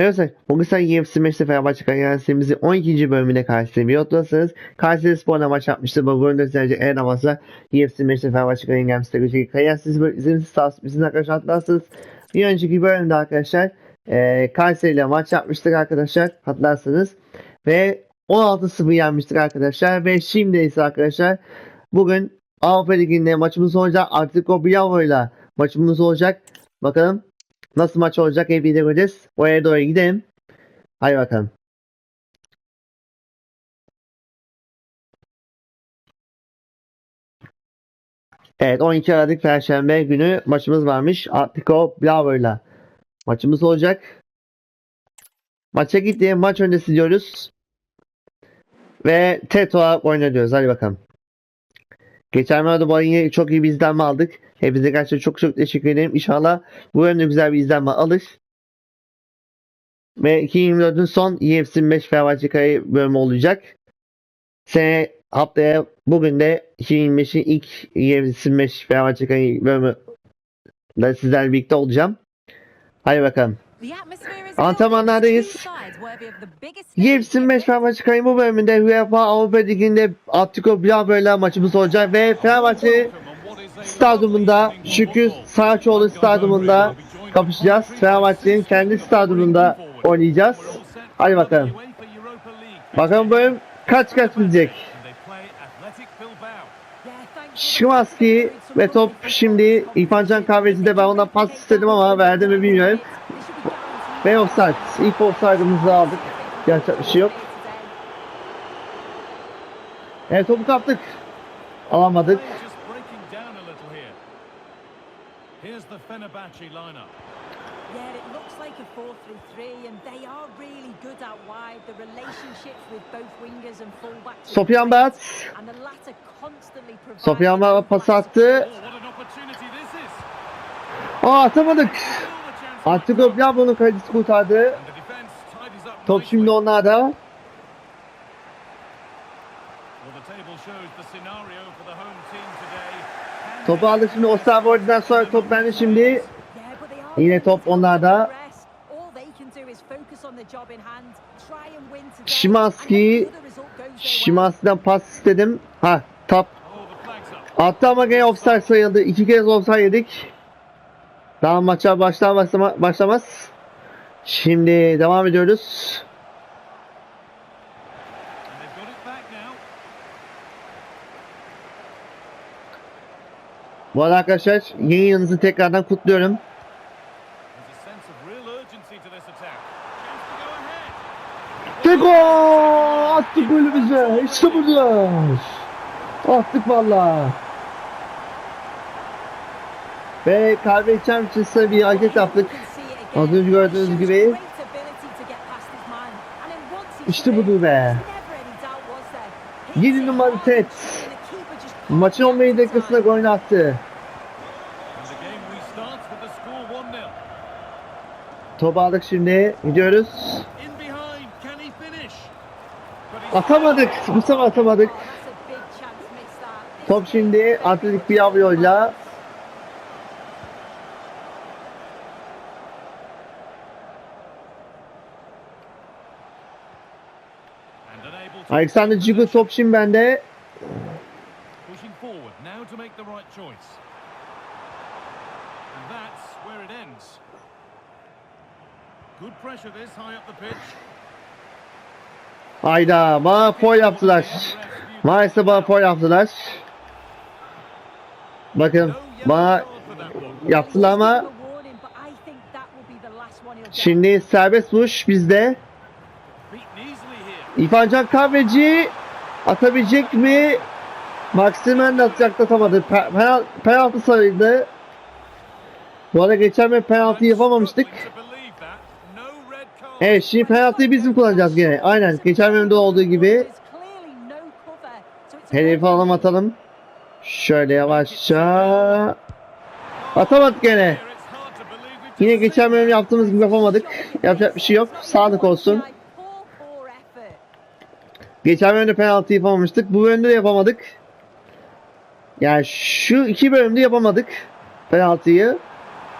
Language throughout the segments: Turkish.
Arkadaşlar sen UFC Maç'ta Fenerbahçe Kariyerlerimizin 12. bölümüne karşısında bir yolundasınız. Kayseri Spor'la maç yapmıştı. Bu bölümde sadece en havası UFC Maç'ta Fenerbahçe Kariyerlerimizde görecek. Kariyersiz böyle sağ olsun. Bizim arkadaşlar hatırlarsınız. Bir önceki bölümde arkadaşlar e, Kayseri ile maç yapmıştık arkadaşlar. Hatırlarsınız. Ve 16-0 yenmiştik arkadaşlar. Ve şimdi ise arkadaşlar bugün Avrupa Ligi'nde maçımız olacak. Atletico Bilbao ile maçımız olacak. Bakalım Nasıl maç olacak hep birlikte göreceğiz. Oraya doğru gidelim. Hadi bakalım. Evet 12 Aralık Perşembe günü maçımız varmış. Atletico Bilbao'yla maçımız olacak. Maça gitti. Maç öncesi diyoruz. Ve TET olarak oynatıyoruz. Hadi bakalım. Geçen bölümde bu çok iyi bir izlenme aldık. Hepinize gerçekten çok çok teşekkür ederim. İnşallah bu bölümde güzel bir izlenme alır. Ve 2024'ün son UFC 5 Fenerbahçe bölümü olacak. Sene haftaya bugün de 2025'in ilk UFC 5 Fenerbahçe bölümü da sizlerle birlikte olacağım. Hadi bakalım. Antrenmanlardayız. UFC 5 Fenerbahçe Kare bu bölümünde UEFA Avrupa Ligi'nde Atletico Bilbao maçımız olacak ve Fenerbahçe stadyumunda Şükrü Saraçoğlu stadyumunda kapışacağız. Fenerbahçe'nin kendi stadyumunda oynayacağız. Hadi bakalım. Bakalım bölüm kaç kaç bitecek. Şimanski ve top şimdi İrfan Can Kahveci'de ben ondan pas istedim ama verdi mi bilmiyorum. Ve offside. İlk offside'ımızı aldık. Gerçek bir şey yok. Evet topu kaptık. Alamadık. Here's the Fenerbahce lineup. Yeah, it looks like a 4-3-3 and they are really good out wide. The relationships with both wingers and fullbacks. Sofyan Bat. And the latter constantly provides Sofyan Bat pas attı. Oh, is. Aa atamadık. Atletico Bilbao'nun kalecisi kurtardı. Top şimdi onlarda. Well, the table shows the scenario for the Topu aldı şimdi Osterwold'dan sonra top bende şimdi. Yine top onlarda. Şimanski-. Şimanski'den pas istedim. Ha up. Attı ama gene offside sayıldı. İki kez offside yedik. Daha maça başlar başlama, başlamaz. Şimdi devam ediyoruz. And they've got it back now. Bu arada arkadaşlar yeni yılınızı tekrardan kutluyorum. Gol! Attık golümüzü. İşte budur. Attık valla. Ve kahve içer için size bir hareket yaptık. Az önce gördüğünüz gibi. İşte budur be. 7 numaralı Ted. Maçın 11 dakikasında golünü attı. And the game restarts with the score 1-0. Topu aldık şimdi. Gidiyoruz. Atamadık. Bu sefer atamadık. Top şimdi Atletik to Alexander Cigu top şimdi bende. pushing forward now to make the right choice. And that's where it ends. Good pressure this high up the pitch. Hayda bana foul yaptılar. Maalesef bana foul yaptılar. Bakın bana yaptılar ama şimdi serbest vuruş bizde. İrfan Can Kahveci atabilecek mi? Maximen de atacaktı atamadı. Pe- penal- penaltı sayıldı. Bu arada geçen bir penaltı yapamamıştık. Evet şimdi penaltıyı bizim kullanacağız gene. Aynen geçen bölümde olduğu gibi. Hedefi alalım atalım. Şöyle yavaşça. Atamadık gene. Yine geçen bölüm yaptığımız gibi yapamadık. Yapacak bir şey yok. Sağlık olsun. Geçen bölümde penaltı yapamamıştık. Bu bölümde de yapamadık. Yani şu iki bölümde yapamadık penaltıyı.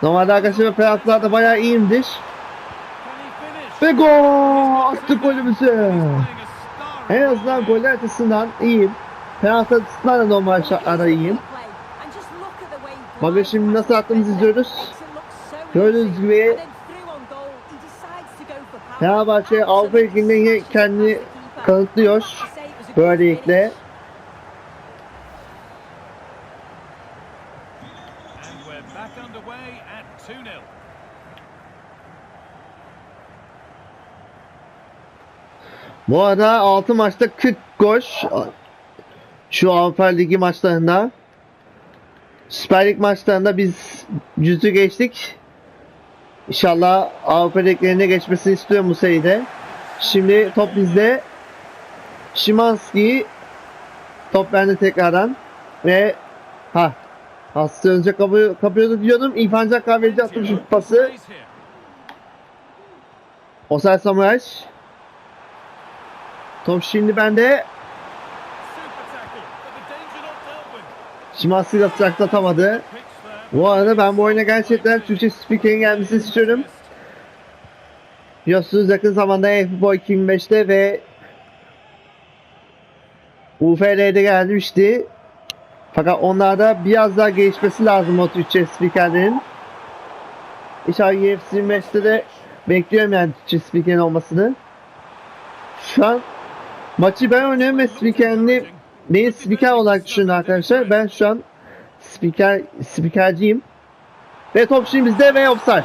Normalde arkadaşlar penaltılarda bayağı iyiyimdir. Ve gol! Attık golümüzü. En azından goller açısından iyiyim. Penaltı açısından da normal şartlarda iyiyim. Bakın şimdi nasıl attığımızı izliyoruz. Gördüğünüz gibi Fenerbahçe Avrupa Ligi'nde yine kendini kanıtlıyor. Böylelikle And we're back underway at 2-0. Bu arada 6 maçta 40 gol şu Avrupa Ligi maçlarında Süper Lig maçlarında biz yüzü geçtik. İnşallah Avrupa Liglerine geçmesini istiyorum bu seride. Şimdi top bizde. Şimanski top bende tekrardan ve ha Hasta önce kapı, kapıyordu diyordum. İrfan Can Kahveci attım şu pası. Osay Samuel. Top şimdi bende. Super tackle, but the danger not dealt with. Şimanski de atamadı. Pitch there. Bu arada ben bu oyuna gerçekten Türkçe spikerin gelmesini istiyorum. Biliyorsunuz yakın zamanda F-Boy 2005'te ve UFL'de gelmişti. Fakat onlarda biraz daha gelişmesi lazım o Türkçe spikerlerin. İnşallah UFC 25'te de bekliyorum yani Türkçe spikerin olmasını. Şu an maçı ben oynuyorum ve spikerini beni spiker olarak düşünün arkadaşlar. Ben şu an spiker spikerciyim. Ve top şimdi bizde ve offside.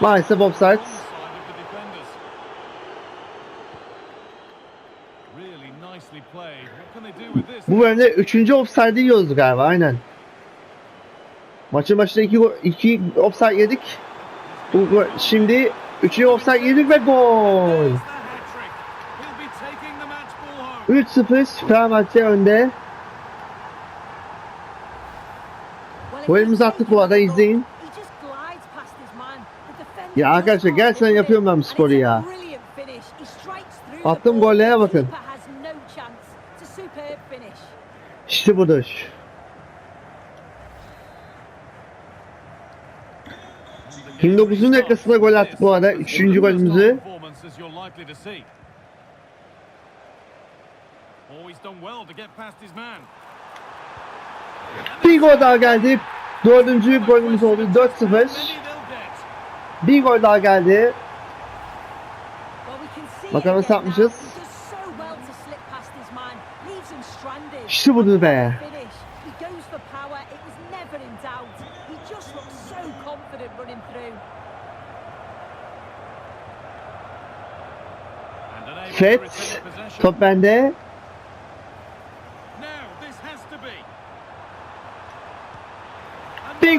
Maalesef offside. Bu bölümde 3. offside'ı yiyoruz galiba aynen. Maçın başında 2 iki offside yedik. Bu, şimdi 3. offside yedik ve gol. There's the hat-trick. He'll be taking the match ball home. 3-0 Fenerbahçe önde. Golümüzü attık bu arada izleyin. Ya arkadaşlar gerçekten yapıyorum ben bu sporu ya. Attığım gollere bakın. İşte budur. 29. dakikasında gol attık bu arada. 3. golümüzü. Bir gol daha geldi. Dördüncü golümüz oldu. 4-0. Many they'll get. Bir gol daha geldi. Bakalım nasıl yapmışız. İşte budur be. Possession. Top bende.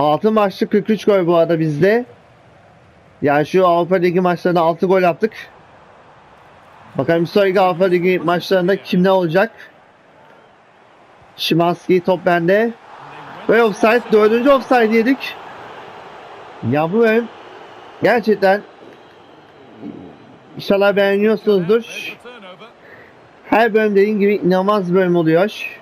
6 maçta 43 gol bu arada bizde. Yani şu Avrupa Ligi maçlarında 6 gol yaptık. Bakalım sonraki Avrupa Ligi maçlarında kim ne olacak? Şimanski top bende. Ve offside. Dördüncü offside yedik. Ya bu bölüm gerçekten İnşallah beğeniyorsunuzdur. Her bölüm dediğim gibi inanılmaz bölüm oluyor.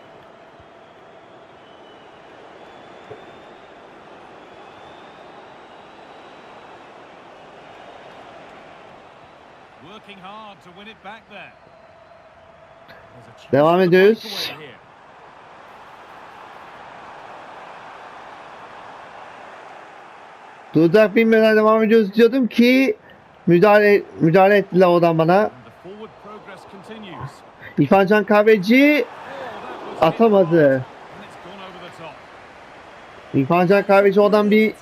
Working hard to win it back there. There's a chance Devam ediyoruz. Duracak bilmeden devam ediyoruz diyordum ki müdahale müdahale ettiler oradan bana. İrfan Can Kahveci atamadı. İrfan Can Kahveci oradan bir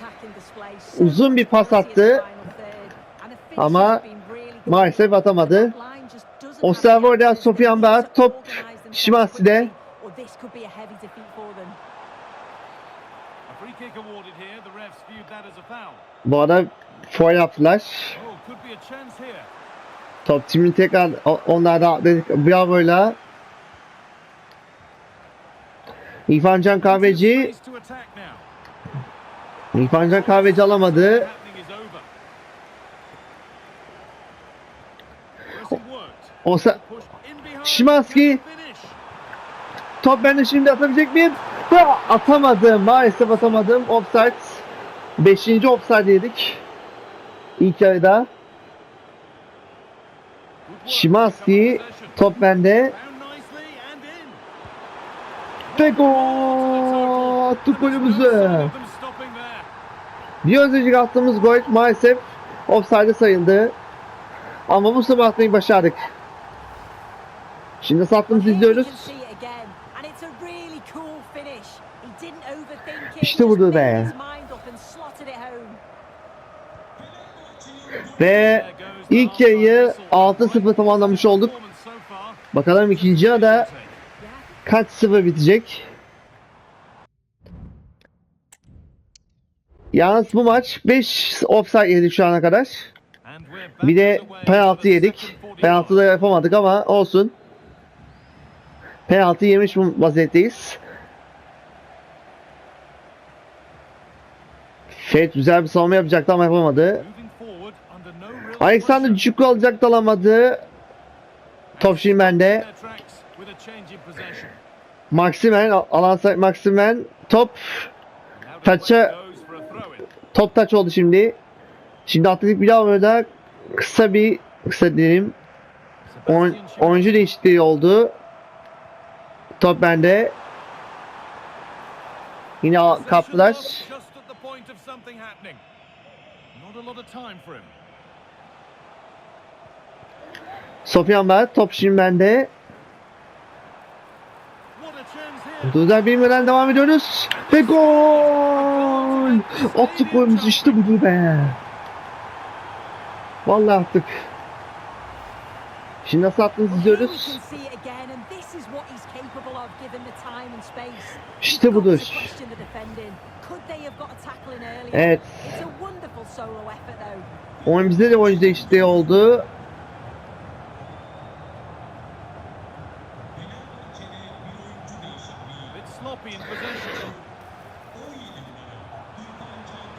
uzun bir pas attı. Ama maalesef atamadı. Osterwolder, Sofian Baat, top foul. Bu arada foul yaptılar. Oh. Top şimdi tekrar o- onlarda atladık. Bravo'yla. İrfan Can Kahveci. İrfan Can Kahveci alamadı. Happening is over. Pressing Can finish. top ben de şimdi atabilecek miyim? Atamadım. Maalesef atamadım. Offside. Beşinci offside yedik. İlk. Szymanski Possession. top bende. Gol! Attık golümüzü. Bir önceki attığımız gol maalesef offside sayıldı. Ama bu sabah atmayı başardık. Şimdi overthink it. İşte budur be. Ve ilk yarıyı 6-0 tamamlamış olduk. Bakalım ikinci yarıda kaç sıfır bitecek? Yalnız bu maç 5 offside yedik şu ana kadar. Bir de penaltı yedik. second 45. Penaltı da yapamadık ama olsun. Penaltı yemiş bu vaziyetteyiz. Fred güzel bir savunma yapacaktı ama yapamadı. Alexander. Çukur alacaktı alamadı. Top şimdi bende. Maximen, alan Maximen. Top, Taça- top taç oldu şimdi. Şimdi Atletik Bilbao'da kısa bir, kısa diyelim, Schimanski. oyuncu değişikliği oldu. Top bende. Yine kaptılar. Sofyan var. Top şimdi bende. Duzlar bilmeden devam ediyoruz. Ve gol! Attık golümüz işte budur be. Vallahi attık. Şimdi nasıl we izliyoruz. İşte budur. Evet. It's a wonderful solo effort though. Oyun bizde de oyuncu değişikliği oldu.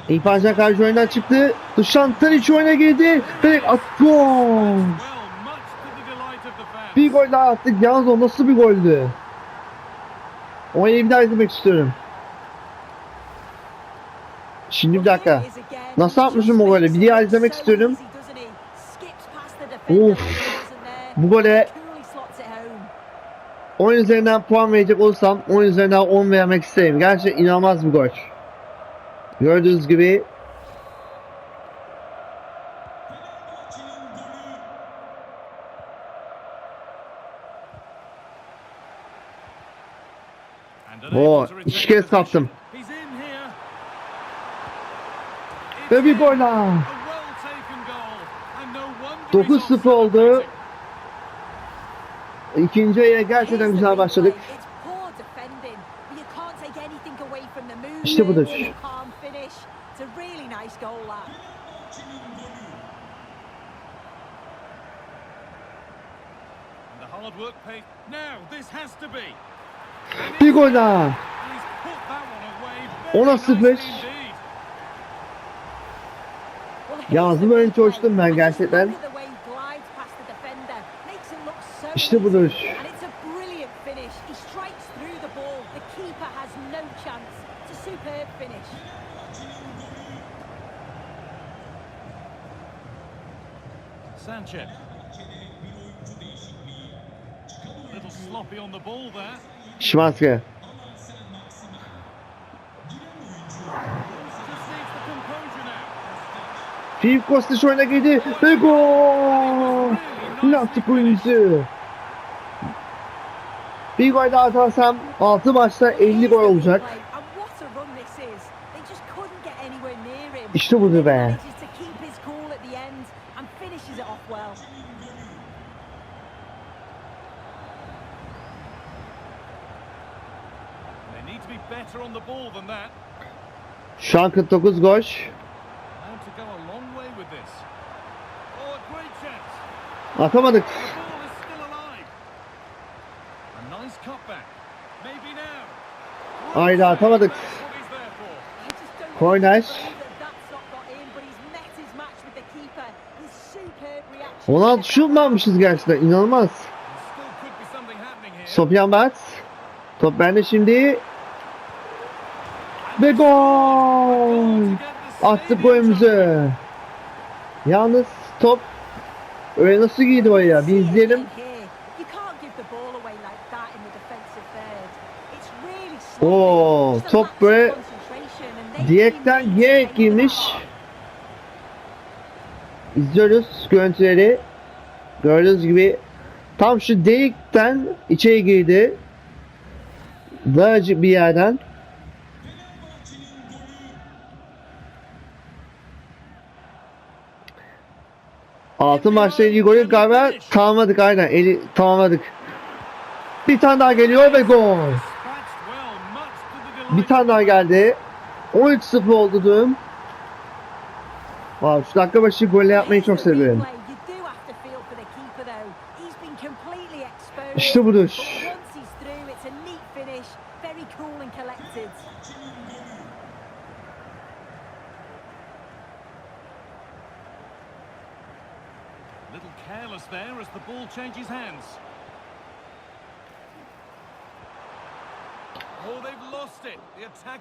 İrfan Can karşı oyundan çıktı. Duşan Tadic oyuna girdi. Direkt at gol. Bir gol daha attık. Yalnız o nasıl bir goldü? Bir daha izlemek istiyorum. Şimdi bir dakika. Nasıl yapmışım o golü? Bir daha izlemek istiyorum. Of. Bu gole 10 üzerinden puan verecek olursam 10 üzerinden 10 vermek isterim. Gerçekten inanılmaz bir gol. Gördüğünüz gibi Oo, iki kez here. Ve bir gol daha. A well-taken goal. And no wonder he's 9-0 on oldu. İkinci aya gerçekten güzel başladık. İşte budur. Hard work paid. Now, this has to be. Bir gol daha. And he's put that one away Ona very sıfır. nicely indeed. Yazdım önce coştum ben gerçekten. İşte superb finish. Sanchez. A little sloppy on the ball there. Şimanski. Filip Kostić oyuna girdi. Ve gol. Attık oyuncusu. Bir gol daha atarsam 6 maçta 50 gol olacak. And what a his match with the keeper. His superb reaction. Ona şut mu almışız gerçekten? İnanılmaz. Sofyan Bert. Top bende şimdi. Ve gol! Attık golümüzü. Yalnız top öyle nasıl girdi oraya? Bir izleyelim. Oo, top böyle girerek taken girmiş. İzliyoruz görüntüleri. Gördüğünüz gibi tam şu delikten içeri girdi. Daracık bir yerden. Altı maçta ilgili golü galiba tamamladık aynen. Eli tamamladık. Bir tane daha geliyor ve gol. Bir tane daha geldi. 13-0 oldu durum. Wow, şu dakika başı golle yapmayı çok seviyorum. Replay, you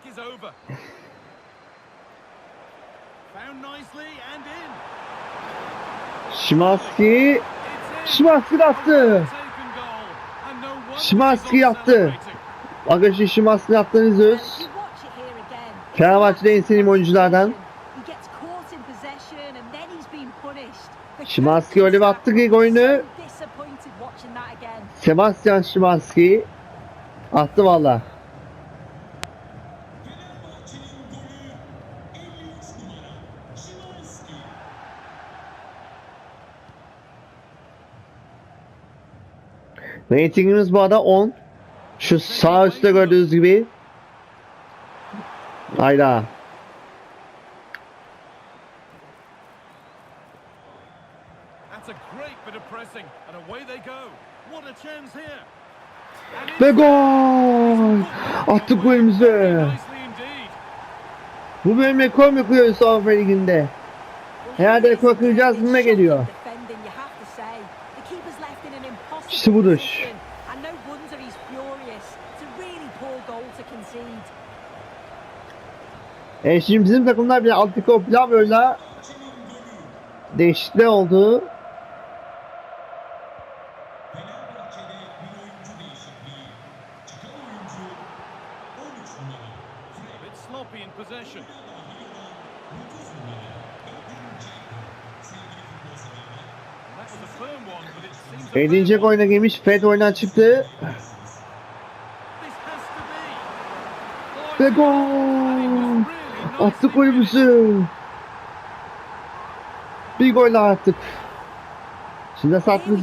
attack is over. Found nicely and in. Şimanski. Şimanski attı. Şimanski yaptı. Şimanski'nin attığını And izliyoruz. Fenerbahçe'de en sevdiğim oyunculardan. Şimanski öyle bir attı ki golünü. Sebastian Şimanski attı valla. Ratingimiz bu arada 10. Şu sağ üstte gördüğünüz gibi. Hayda. Ve gol! Attık golümüzü. Bu bölüm rekor mu kırıyoruz Avrupa Ligi'nde? Herhalde rekor kıracağız gibime geliyor. To concede. E şimdi bizim takımlar bile Atletico Plavio'yla değişiklikler oldu. İt seems a 50. bad one. oyuna girmiş. Fred oyundan çıktı. Ve gol! Attık golümüzü. Bir gol daha attık. Şimdi Here we saat can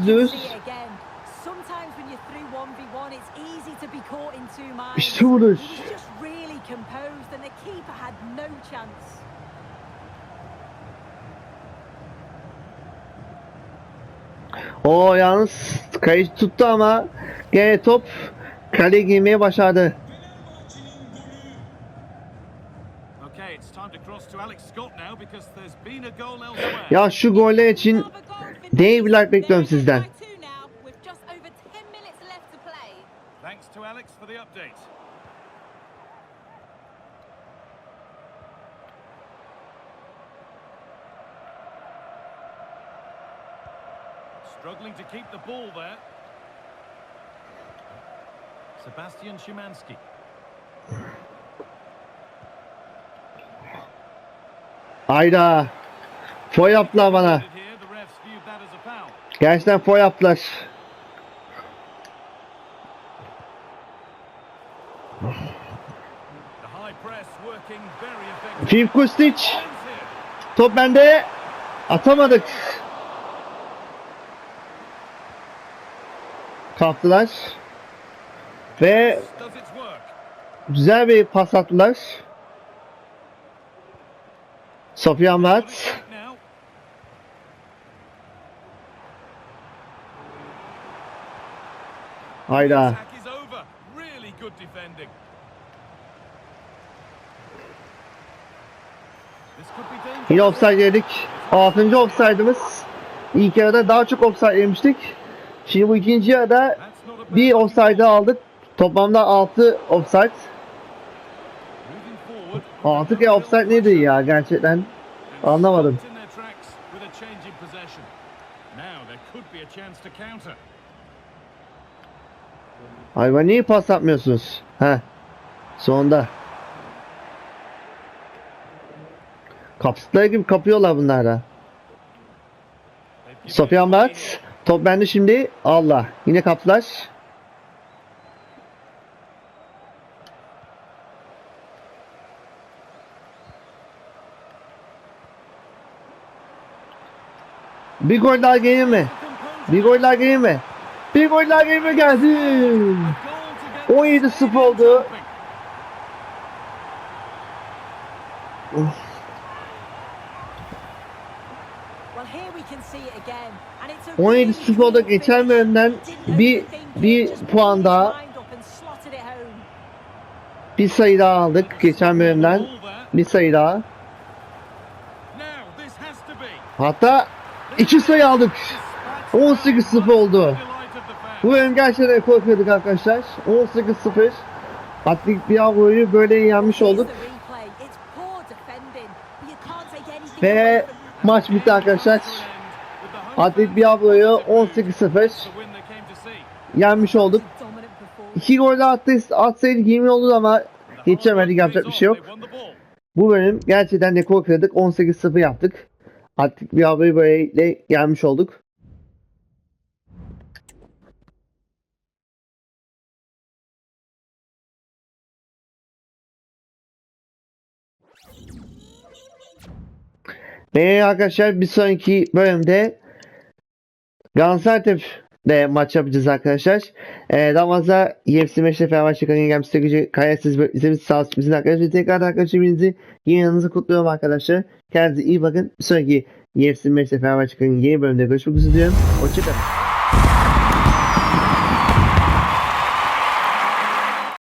O yalnız kayış tuttu ama gene top kaleye girmeye başardı. Ya şu goller için dev bir like bekliyorum sizden. Thanks to Alex for the update. Struggling to keep the ball there. Sebastian Szymanski. Hayda. Foy yaptılar bana. Gerçekten foy yaptılar. Here. Top bende. Atamadık. kalktılar. Ve güzel bir pas attılar. Sofyan Mert. Hayda. Yine offside yedik. 6. offside'ımız. İlk yarıda daha çok offside yemiştik. Şimdi bu ikinci yarıda bir offside aldık. Toplamda 6 offside. 6 kere offside nedir ya gerçekten? Anlamadım. Hayvan niye pas atmıyorsunuz? He. Sonunda. Kapsıtları gibi kapıyorlar bunlar da. They've given Sofyan Bat. Top bende şimdi. Allah. Yine kapslaş. Bir gol daha gelir mi? Bir gol daha gelir mi? Bir gol daha gelir mi? Geldi. Goal to get 17-0 oldu. Well, here we can see it again. And it's a 17 really sıfırda clean geçen bölümden bir bir puan daha mind up and slotted it home. bir sayı daha aldık geçen bölümden. Bir sayı daha. Hatta iki sayı aldık. 18-0 oldu. Bu bölüm gerçekten rekor kırdık arkadaşlar. 18-0. Atletik Diablo'yu böyle yenmiş olduk. Ve. Maç bitti arkadaşlar. Fans Diablo'yu supported 18-0 the win they came to see. yenmiş olduk. İki gol de attı, atsaydık 20 oldu ama geçemedik yapacak bir şey yok. Bu bölüm gerçekten rekor kırdık. 18-0 yaptık. Atletik Diablo'yu böyle yenmiş olduk. Ve arkadaşlar bir sonraki bölümde Gaziantep'de maç yapacağız arkadaşlar. Ee, fazla UFC Meşte Fenerbahçe Kanı Yengem Strateji Kayasız izlediğiniz sağ olsun bizim arkadaşlar. Tekrar arkadaşlar birinizi yeni yanınızı kutluyorum arkadaşlar. Kendinize iyi bakın. Bir sonraki UFC Meşte Fenerbahçe Kanı yeni bölümde görüşmek üzere diyorum. Hoşçakalın.